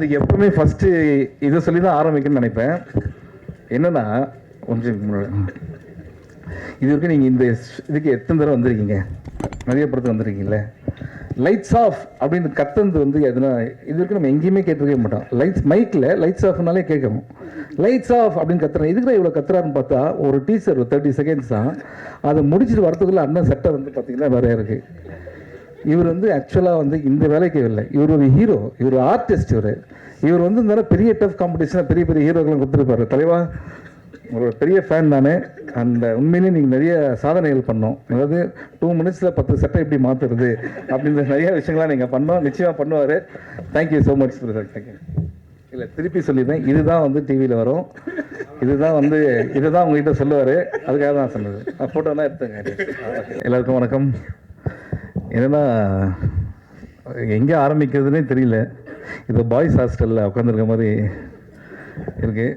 வந்து எப்பவுமே ஃபர்ஸ்ட் இதை சொல்லி தான் ஆரம்பிக்கணும்னு நினைப்பேன். என்னன்னா கொஞ்சம் இது வரைக்கும் நீங்கள் இந்த இதுக்கு எத்தனை தடவை வந்திருக்கீங்க? நிறைய படத்துக்கு வந்திருக்கீங்கல்ல? லைட்ஸ் ஆஃப் அப்படின்னு கத்துனது வந்து எதுனா இது வரைக்கும் நம்ம எங்கேயுமே கேட்டிருக்கவே மாட்டோம். லைட்ஸ் மைக்கில் லைட்ஸ் ஆஃப்னாலே கேட்கணும். லைட்ஸ் ஆஃப் அப்படின்னு கத்துறேன். இதுக்கு இவ்வளோ கத்துறாருன்னு பார்த்தா ஒரு டீசர் தேர்ட்டி செகண்ட்ஸ் தான். அதை முடிச்சுட்டு வரதுக்குள்ள அண்ணன் சட்டை வந்து பார்த்தீங்கன்னா வேறையா இருக்குது இவர் வந்து ஆக்சுவலாக வந்து இந்த வேலைக்கு இல்லை. இவர் ஒரு ஹீரோ இவர் ஆர்டிஸ்ட் இவர். இவர் வந்து இந்த பெரிய டஃப் காம்படிஷனாக பெரிய பெரிய ஹீரோக்கெல்லாம் கொடுத்துருப்பாரு. தலைவா ஒரு பெரிய ஃபேன் நான். அந்த உண்மையிலேயே நீங்கள் நிறைய சாதனைகள் பண்ணோம். அதாவது டூ மினிட்ஸில் பத்து சட்டை எப்படி மாற்றுறது அப்படின்ற நிறைய விஷயங்கள்லாம் நீங்கள் பண்ணோம். நிச்சயமாக பண்ணுவார். Thank you so much sir thank you இல்லை திருப்பி சொல்லிடுறேன். இதுதான் வந்து டிவியில் வரும். இதுதான் வந்து இதுதான் உங்ககிட்ட சொல்லுவார். அதுக்காக தான் சொன்னது. ஃபோட்டோலாம் எடுத்துங்க. எல்லாருக்கும் வணக்கம். என்னென்னா எங்கே ஆரம்பிக்கிறதுனே தெரியல. இது பாய்ஸ் ஹாஸ்டலில் உட்காந்துருக்க மாதிரி இருக்குது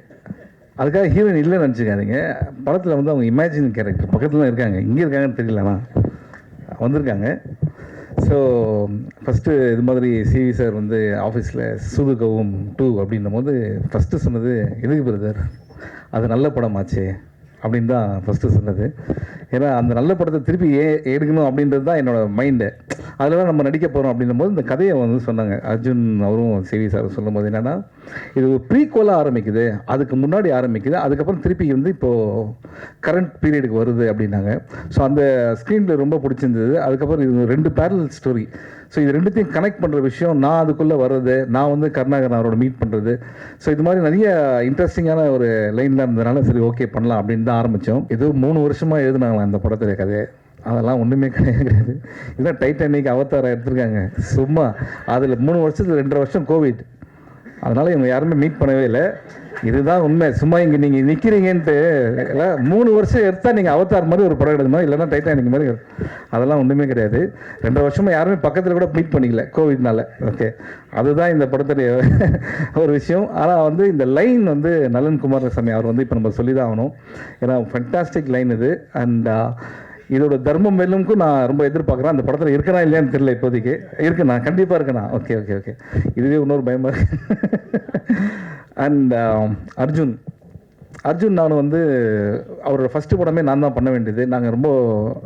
அதுக்காக ஹீரோயின் இல்லைன்னு நினச்சிக்காதீங்க. படத்தில் வந்து அவங்க இமேஜின் கேரக்டர் பக்கத்தில் தான் இருக்காங்க. இங்கே இருக்காங்கன்னு தெரியலண்ணா வந்திருக்காங்க. ஸோ ஃபஸ்ட்டு இது மாதிரி சிவி சார் வந்து ஆஃபீஸில் சுது கவும் டூ அப்படின்னும் போது ஃபஸ்ட்டு சொன்னது எதுக்கு பிரதர் அது நல்ல படமாச்சு. அப்படின்னு தான் ஃபஸ்ட்டு சொன்னது. ஏன்னா அந்த நல்ல படத்தை திருப்பி ஏ எடுக்கணும் அப்படின்றது தான் என்னோடய மைண்டு அதில் தான் நம்ம நடிக்க போகிறோம் அப்படின்னும் போது இந்த கதையை வந்து சொன்னாங்க. அர்ஜுன் அவரும் சிவி சார் சொல்லும்போது என்னென்னா இது ஒரு ஆரம்பிக்குது. அதுக்கு முன்னாடி ஆரம்பிக்குது. அதுக்கப்புறம் திருப்பி வந்து இப்போது கரண்ட் பீரியடுக்கு வருது அப்படின்னாங்க. ஸோ அந்த ஸ்க்ரீனில் ரொம்ப பிடிச்சிருந்தது. அதுக்கப்புறம் இது ரெண்டு பேரல் ஸ்டோரி ஸோ இது ரெண்டுத்தையும் கனெக்ட் பண்ணுற விஷயம் நான் அதுக்குள்ளே வர்றது நான் வந்து கருணாகரன் அவரோட மீட் பண்ணுறது ஸோ இது மாதிரி நிறைய இன்ட்ரெஸ்டிங்கான ஒரு லைன்லாம் இருந்ததுனால சரி ஓகே பண்ணலாம் அப்படின்னு தான் ஆரம்பித்தோம் இது மூணு வருஷமாக எழுதுனாங்களா அந்த படத்துடைய கதையை. அதெல்லாம் ஒன்றுமே கிடையாது. இதுதான் டைட்டானிக் அவதாரம் எடுத்திருக்காங்க. சும்மா. அதில் மூணு வருஷத்துல ரெண்டரை வருஷம் கோவிட் அதனால இவங்க யாருமே மீட் பண்ணவே இல்லை. இதுதான் உண்மை. சும்மா இங்கே நீங்கள் நிற்கிறீங்கன்ட்டு எல்லாம் மூணு வருஷம் எடுத்தால் நீங்கள் அவதார் மாதிரி ஒரு படம் எடுக்கணும்? இல்லைன்னா டைட்டானிக் மாதிரி அதெல்லாம் ஒன்றுமே கிடையாது. ரெண்டு வருஷமாக யாருமே பக்கத்தில் கூட மீட் பண்ணிக்கல கோவிட்னால. ஓகே. அதுதான் இந்த படத்துடைய ஒரு விஷயம். ஆனால் வந்து இந்த லைன் வந்து நலன் குமாரசாமி அவர் வந்து இப்போ நம்ம சொல்லி தான் ஆகணும். ஏன்னா ஃபண்டாஸ்டிக் லைன் இது. அண்ட் இதோட தர்மம் வெல்லும்க்கும் நான் ரொம்ப எதிர்பார்க்குறேன். அந்த படத்தில் இருக்கனா இல்லையான்னு தெரியல இப்போதைக்கு. இருக்குண்ணா கண்டிப்பாக இருக்கேண்ணா ஓகே ஓகே ஓகே இதுவே இன்னொரு பயமாக இருக்கு. And um, Arjun. அர்ஜுன் நான் வந்து அவரோட ஃபஸ்ட்டு படமே நான் தான் பண்ண வேண்டியது. நாங்கள் ரொம்ப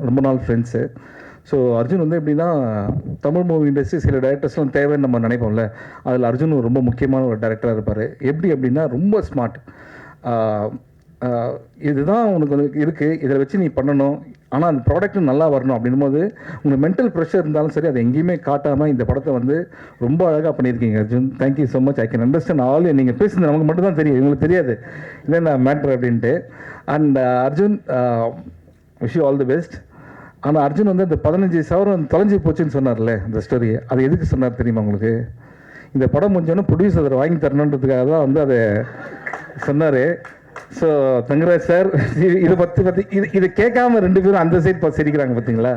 ரொம்ப நாள் ஃப்ரெண்ட்ஸு ஸோ அர்ஜுன் வந்து எப்படின்னா தமிழ் மூவி இண்டஸ்ட்ரி சில டேரக்டர்ஸ்லாம் தேவைன்னு நம்ம நினைப்போம்ல. அதில் அர்ஜுன் ரொம்ப முக்கியமான ஒரு டேரக்டராக இருப்பார். எப்படி அப்படின்னா ரொம்ப ஸ்மார்ட் இதுதான் உனக்கு உனக்கு இருக்குது இதில் வச்சு நீ பண்ணணும். ஆனால் அந்த ப்ராடக்ட் நல்லா வரணும் அப்படின்னும் போது உங்களுக்கு மென்டல் ப்ரெஷர் இருந்தாலும் சரி அதை எங்கேயுமே காட்டாமல் இந்த படத்தை வந்து ரொம்ப அழகாக பண்ணியிருக்கீங்க Arjun. Thank you so much I can understand all நீங்கள் பேசுனது நமக்கு மட்டும் தான் தெரியும். எங்களுக்கு தெரியாது. என்னென்ன மேட்ரு அப்படின்ட்டு. And uh, Arjun wish you all the best ஆனால் அர்ஜுன் வந்து அந்த பதினஞ்சு சவரம் தொலைஞ்சு போச்சுன்னு சொன்னார்ல அந்த ஸ்டோரி அது எதுக்கு சொன்னார் தெரியுமா உங்களுக்கு? இந்த படம் முடிஞ்சோன்னே ப்ரொடியூசர் வாங்கி தரணுன்றதுக்காக தான் வந்து அதை சொன்னார். ஸோ தங்கராஜ் சார் இதை பற்றி பற்றி இது இதை கேட்காம ரெண்டு பேரும் அந்த சைட் பார்த்து சிரிக்கிறாங்க பார்த்தீங்களா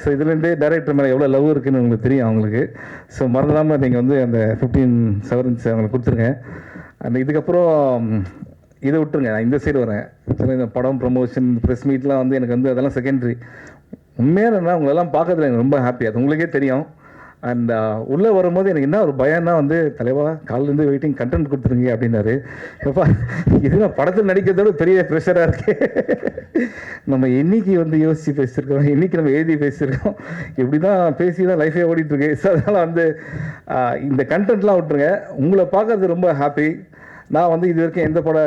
ஸோ இதுலேருந்து டேரக்டர் மேலே எவ்வளோ லவ் இருக்குன்னு உங்களுக்கு தெரியும் அவங்களுக்கு. ஸோ மறந்துடாமல் நீங்கள் வந்து அந்த ஃபிஃப்டீன் செவன்ஸ் அவங்களுக்கு கொடுத்துருங்க. அந்த இதுக்கப்புறம் இதை விட்டுருங்க. நான் இந்த சைடு வரேன். இந்த படம் ப்ரொமோஷன் ப்ரெஸ் மீட்லாம் வந்து எனக்கு வந்து அதெல்லாம் செகண்டரி உண்மையாக என்ன உங்களெல்லாம் பார்க்கறதுல எனக்கு ரொம்ப ஹாப்பி அது உங்களுக்கே தெரியும். அண்ட் uh, உள்ளே வரும்போது எனக்கு என்ன ஒரு பயம்னா வந்து தலைவா காலிலேருந்து வெயிட்டிங் கண்டென்ட் கொடுத்துருங்க அப்படின்னாரு. எப்பா இது நான் படத்தில் நடிக்கிறதோட பெரிய ப்ரெஷராக இருக்கு. நம்ம என்னைக்கு வந்து யோசித்து பேசியிருக்கோம் என்னைக்கு நம்ம எழுதி பேசியிருக்கோம். இப்படி தான் பேசி தான் லைஃபே ஓடிட்டுருக்கு. ஸோ அதனால் வந்து இந்த கண்டென்ட்லாம் விட்டுருங்க. உங்களை பார்க்கறது ரொம்ப ஹாப்பி நான் வந்து இது வரைக்கும் எந்த பட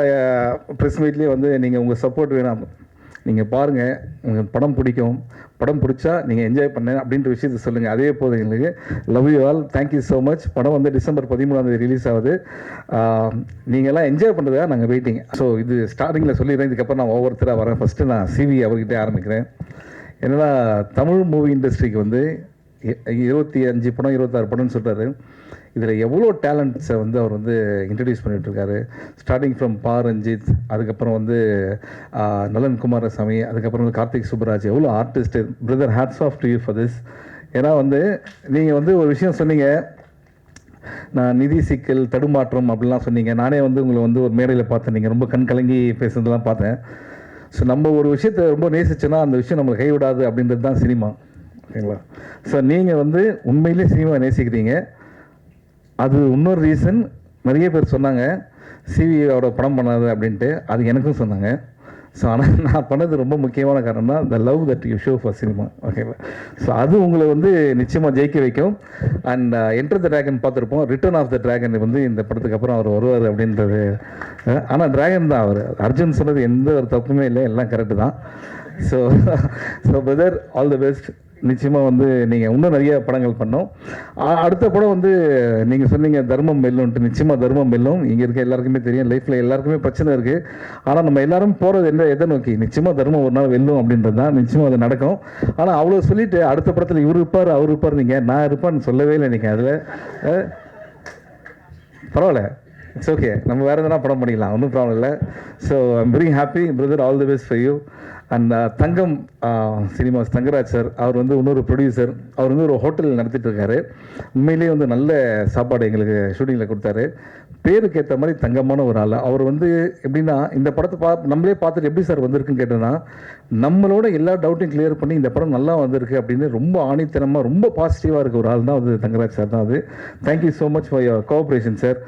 ப்ரெஸ் மீட்லேயும் வந்து நீங்கள் உங்கள் சப்போர்ட் வேணாம். நீங்கள் பாருங்கள் உங்களுக்கு படம் பிடிக்கும். படம் பிடிச்சா நீங்கள் என்ஜாய் பண்ண அப்படின்ற விஷயத்தை சொல்லுங்கள் அதே போதும் எங்களுக்கு love you all thank you so much படம் வந்து டிசம்பர் பதிமூணாம் தேதி ரிலீஸ் ஆகுது. நீங்கள்லாம் என்ஜாய் பண்ணுறதா நாங்கள் வெயிட்டிங் ஸோ இது ஸ்டார்டிங்கில் சொல்லிடுறேன். இதுக்கப்புறம் நான் ஒவ்வொருத்தராக வரேன். ஃபஸ்ட்டு நான் சிவி அவர்கிட்ட ஆரம்பிக்கிறேன். என்னன்னா தமிழ் மூவி இண்டஸ்ட்ரிக்கு வந்து இருபத்தி அஞ்சு படம் இருபத்தாறு படம்னு சொல்கிறாரு இதில் எவ்வளோ டேலண்ட்ஸை வந்து அவர் வந்து இன்ட்ரடியூஸ் பண்ணிகிட்ருக்காரு ஸ்டார்டிங் ஃப்ரம் பா ரஞ்சித் அதுக்கப்புறம் வந்து நலன் குமாரசாமி அதுக்கப்புறம் வந்து கார்த்திக் சுப்பராஜ் எவ்வளோ artist brother hats off to you for this ஏன்னா வந்து நீங்கள் வந்து ஒரு விஷயம் சொன்னீங்க. நான் நிதி சிக்கல் தடுமாற்றம் அப்படிலாம் சொன்னீங்க. நானே வந்து உங்களை வந்து ஒரு மேடையில் பார்த்தேன். நீங்கள் ரொம்ப கண் கலங்கி பேசுனதெல்லாம் பார்த்தேன். ஸோ நம்ம ஒரு விஷயத்தை ரொம்ப நேசிச்சோன்னா அந்த விஷயம் நம்மளை கைவிடாது அப்படின்றது தான் சினிமா. ஓகேங்களா? ஸோ நீங்கள் வந்து உண்மையிலே சினிமா நேசிக்கிறீங்க. அது இன்னொரு ரீசன் நிறைய பேர் சொன்னாங்க சிவியோட படம் பண்ணாது அப்படின்ட்டு. அது எனக்கும் சொன்னாங்க. ஸோ ஆனால் நான் பண்ணது ரொம்ப முக்கியமான காரணம் தான் the love that you show for cinema ஓகேவா ஸோ அது உங்களை வந்து நிச்சயமாக ஜெயிக்க வைக்கும். அண்ட் என்டர் த டிராகன் பார்த்துருப்போம். ரிட்டர்ன் ஆஃப் த ட்ராகன் வந்து இந்த படத்துக்கு அப்புறம் அவர் வருவார் அப்படின்றது. ஆனால் ட்ராகன் தான் அவர். அர்ஜுன் சொன்னது எந்த ஒரு தப்புமே இல்லை. எல்லாம் கரெக்டு தான். So so brother all the best நிச்சயமாக வந்து நீங்கள் இன்னும் நிறைய படங்கள் பண்ணோம். அடுத்த படம் வந்து நீங்கள் சொன்னீங்க தர்மம் வெல்லும்ட்டு நிச்சயமாக தர்மம் வெல்லும் இங்கே இருக்க எல்லாருக்குமே தெரியும். லைஃப்பில் எல்லாருக்குமே பிரச்சனை இருக்குது ஆனால் நம்ம எல்லாரும் போகிறது என்ன எதை நோக்கி? நிச்சயமாக தர்மம் ஒரு நாள் வெல்லும் அப்படின்றது தான். நிச்சயமாக அது நடக்கும். ஆனால் அவ்வளோ சொல்லிட்டு அடுத்த படத்தில் இவர் இருப்பார் அவர் இருப்பார் நீங்கள் நான் இருப்பான்னு சொல்லவே இல்லை நீங்கள் அதில். பரவாயில்ல. இட்ஸ் ஓகே நம்ம வேறு எதனா படம் பண்ணிக்கலாம். ஒன்றும் ப்ராப்ளம் இல்லை. So I'm very happy brother all the best for you and Thangam Cinemas Thangaraj sir அவர் வந்து இன்னொரு ப்ரொடியூசர் அவர் வந்து ஒரு ஹோட்டல் நடத்திட்டு இருக்காரு. உண்மையிலேயே வந்து நல்ல சாப்பாடு எங்களுக்கு ஷூட்டிங்கில் கொடுத்தாரு. பேருக்கு ஏற்ற மாதிரி தங்கமான ஒரு ஆள். அவர் வந்து எப்படின்னா இந்த படத்தை பா நம்மளே பார்த்துட்டு எப்படி சார் வந்திருக்குன்னு கேட்டோன்னா நம்மளோட எல்லா டவுட்டையும் கிளியர் பண்ணி இந்த படம் நல்லா வந்திருக்கு அப்படின்னு ரொம்ப ஆணித்தனமாக ரொம்ப பாசிட்டிவாக இருக்க ஒரு ஆள் தான் வந்து தங்கராஜ் சார் தான் அது. Thank you so much for your cooperation sir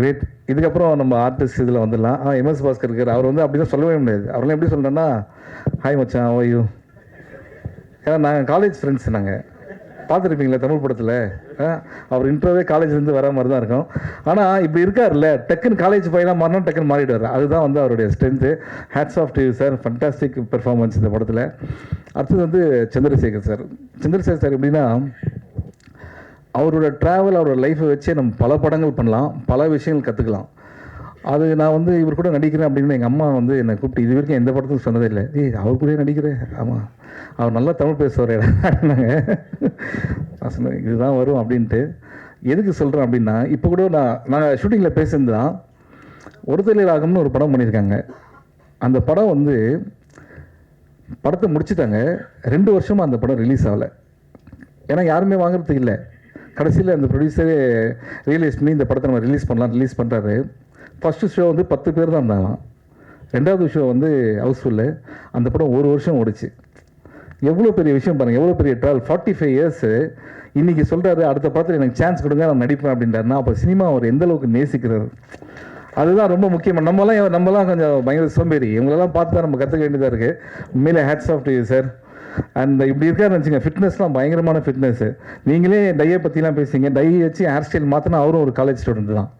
great இதுக்கப்புறம் நம்ம ஆர்டிஸ்ட் இதில் வந்துடலாம். ஆ எம்எஸ் பாஸ்கர் இருக்கார். அவர் வந்து அப்படி தான் சொல்லவே முடியாது. அவரெல்லாம் எப்படி சொல்கிறேன்னா ஹாய் மச்சான் ஓய்யூ ஏன்னா நாங்கள் காலேஜ் ஃப்ரெண்ட்ஸ் நாங்கள் பார்த்துருப்பீங்களா தமிழ் படத்தில்? அவர் இன்டர்வே காலேஜ்லேருந்து வர மாதிரி தான் இருக்கும். ஆனால் இப்போ இருக்கார்ல டக்குன்னு காலேஜ் பையனாக மாறினா டக்குன்னு மாறிடுவார். அதுதான் வந்து அவருடைய strength hats off TV sir fantastic performance இந்த படத்தில். அடுத்தது வந்து சந்திரசேகர் சார் சந்திரசேகர் சார் எப்படின்னா அவரோட ட்ராவல் அவரோட லைஃப்பை வச்சே நம்ம பல படங்கள் பண்ணலாம் பல விஷயங்கள் கற்றுக்கலாம் அது நான் வந்து இவர் கூட நடிக்கிறேன் அப்படின்னு எங்கள் அம்மா வந்து என்னை கூப்பிட்டு இது வரைக்கும் எந்த படத்துக்கும் சொன்னதே இல்லை. ஏய் அவர் கூட நடிக்கிறேன் ஆமாம் அவர் நல்லா தமிழ் பேசுவார் அப்படின்னாங்க. நான் சொன்னேன் இதுதான் வரும் அப்படின்ட்டு. எதுக்கு சொல்கிறேன் அப்படின்னா இப்போ கூட நான் நான் ஷூட்டிங்கில் பேசியிருந்தான் ஒருத்தலை ராகம்னு ஒரு படம் பண்ணியிருக்காங்க. அந்த படம் வந்து படத்தை முடிச்சுட்டாங்க. ரெண்டு வருஷமாக அந்த படம் ரிலீஸ் ஆகலை. ஏன்னா யாருமே வாங்குறதுக்கு இல்லை. கடைசியில் அந்த ப்ரொடியூசரே ரியலைஸ் பண்ணி இந்த படத்தை நம்ம ரிலீஸ் பண்ணலாம் ரிலீஸ் பண்ணுறாரு ஃபஸ்ட்டு ஷோ வந்து பத்து பேர் தான் இருந்தாங்களாம் ரெண்டாவது ஷோ வந்து ஹவுஸ்ஃபுல்லு அந்த படம் ஒரு வருஷம் ஓடிச்சு. எவ்வளோ பெரிய விஷயம் பாருங்கள் எவ்வளோ பெரிய ட்ராவல் ஃபார்ட்டி ஃபைவ் இயர்ஸு இன்றைக்கி சொல்கிறாரு அடுத்த படத்தில் எனக்கு சான்ஸ் கொடுங்க நான் நடிப்பேன் அப்படின்றாருன்னா அப்போ சினிமா அவர் எந்தளவுக்கு நேசிக்கிறார்? அதுதான் ரொம்ப முக்கியம். நம்மலாம் நம்மலாம் கொஞ்சம் பயங்கர சோம்பேறி. இவங்களெல்லாம் பார்த்து தான் நம்ம கற்றுக்க வேண்டியதாக இருக்குது உண்மையிலே hats off to sir and இப்படி இருக்காருன்னு வச்சுங்க ஃபிட்னஸ்லாம் பயங்கரமான ஃபிட்னஸ் நீங்களே டையை பற்றிலாம் பேசுங்க டை வச்சு ஹேர் ஸ்டைல் மாற்றினா அவரும் ஒரு காலேஜ் ஸ்டூடெண்ட் தான்.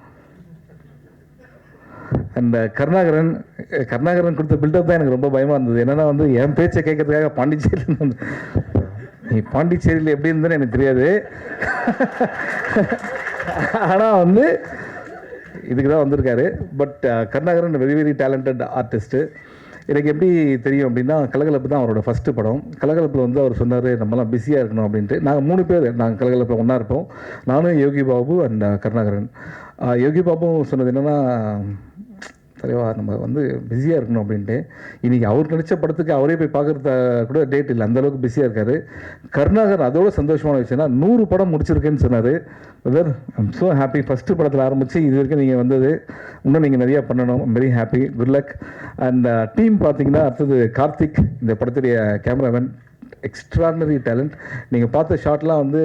அந்த uh, கருணாகரன் கருணாகரன் கொடுத்த பில்டப் தான் எனக்கு ரொம்ப பயமாக இருந்தது. என்னென்னா வந்து என் பேச்சை கேட்கறதுக்காக பாண்டிச்சேரியில் வந்து நீ பாண்டிச்சேரியில் எப்படி இருந்தேன்னு எனக்கு தெரியாது. ஆனால் வந்து இதுக்கு தான் வந்திருக்காரு. But Karunakaran very very talented artist எனக்கு எப்படி தெரியும் அப்படின்னா கலகலப்பு தான் அவரோட ஃபஸ்ட்டு படம். கலகலப்பில் வந்து அவர் சொன்னார் நம்மலாம் பிஸியாக இருக்கணும் அப்படின்ட்டு. நாங்கள் மூணு பேர் நாங்கள் கலகலப்பில் ஒன்றா இருப்போம். நானும் யோகி பாபு அண்ட் கருணாகரன். யோகி பாபு சொன்னது என்னென்னா தலைவா நம்ம வந்து பிஸியாக இருக்கணும் அப்படின்ட்டு. இன்றைக்கி அவர் நடித்த படத்துக்கு அவரே போய் பார்க்குறத கூட டேட் இல்லை. அந்தளவுக்கு பிஸியாக இருக்காரு. கருணாகர் அதோட சந்தோஷமான விஷயம்னா நூறு படம் முடிச்சிருக்கேன்னு சொன்னார். Brother I'm so happy first படத்தில் ஆரம்பித்து இது வரைக்கும் நீங்கள் வந்தது. இன்னும் நீங்கள் நிறையா பண்ணணும். Very happy good luck and team பார்த்தீங்கன்னா அடுத்தது கார்த்திக் இந்த படத்துடைய கேமராமேன் எக்ஸ்ட்ராடனரி டேலண்ட் நீங்கள் பார்த்த ஷாட்லாம் வந்து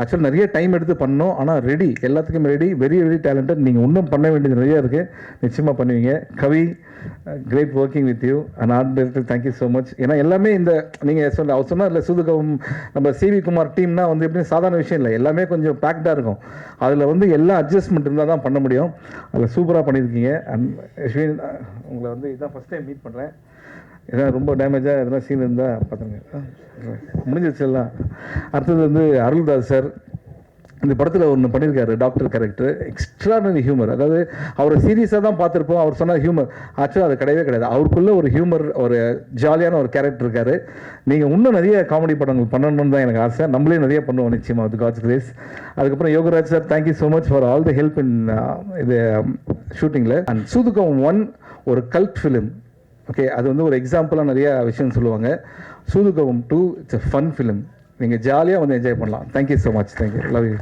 ஆக்சுவலாக நிறைய டைம் எடுத்து பண்ணோம். ஆனால் ரெடி எல்லாத்துக்குமே ரெடி வெரி வெரி டேலண்டட் நீங்கள் இன்னும் பண்ண வேண்டியது நிறையா இருக்குது நிச்சயமாக பண்ணுவீங்க. Kavi great working with you and art director thank you so much ஏன்னா எல்லாமே இந்த நீங்கள் சொல்ல அவர் சொன்னால் இல்லை சூதுகம் நம்ம சிவி குமார் டீம்னா வந்து எப்படி சாதாரண விஷயம் இல்லை. எல்லாமே கொஞ்சம் பேக்டாக இருக்கும். அதில் வந்து எல்லா அட்ஜஸ்ட்மெண்ட் இருந்தால் தான் பண்ண முடியும். அதில் சூப்பராக பண்ணியிருக்கீங்க. அண்ட் யஸ்வின் உங்களை வந்து இதான் ஃபஸ்ட் டைம் மீட் பண்ணுறேன் ஏதாவது ரொம்ப டேமேஜாக எதனா சீன் இருந்தால் பார்த்துங்க முடிஞ்சிருச்சு எல்லாம். அடுத்தது வந்து அருள்தாஸ் சார் இந்த படத்தில் ஒன்று பண்ணியிருக்காரு டாக்டர் கேரக்டர் எக்ஸ்ட்ரானரி ஹியூமர் அதாவது அவரை சீரியஸாக தான் பார்த்துருப்போம். அவர் சொன்ன ஹியூமர் ஆக்சுவலாக அது கிடையவே கிடையாது. அவருக்குள்ளே ஒரு ஹியூமர் ஒரு ஜாலியான ஒரு கேரக்டர் இருக்கார். நீங்கள் இன்னும் நிறைய காமெடி படங்கள் பண்ணணும்னு தான் எனக்கு ஆசை. நம்மளே நிறைய பண்ணுவோம் நிச்சயமாக அது காட்ஸ் கிரேஸ் அதுக்கப்புறம் Yogaraj sir thank you so much for all the help in இது ஷூட்டிங்கில் அண்ட் சூதுகம் ஒன் ஒரு கல்ட் ஃபிலிம் ஓகே அது வந்து ஒரு எக்ஸாம்பிளாக நிறைய விஷயம் சொல்லுவாங்க. சூதுகவும் two it's a fun film நீங்கள் ஜாலியாக வந்து என்ஜாய் பண்ணலாம். Thank you so much thank you love you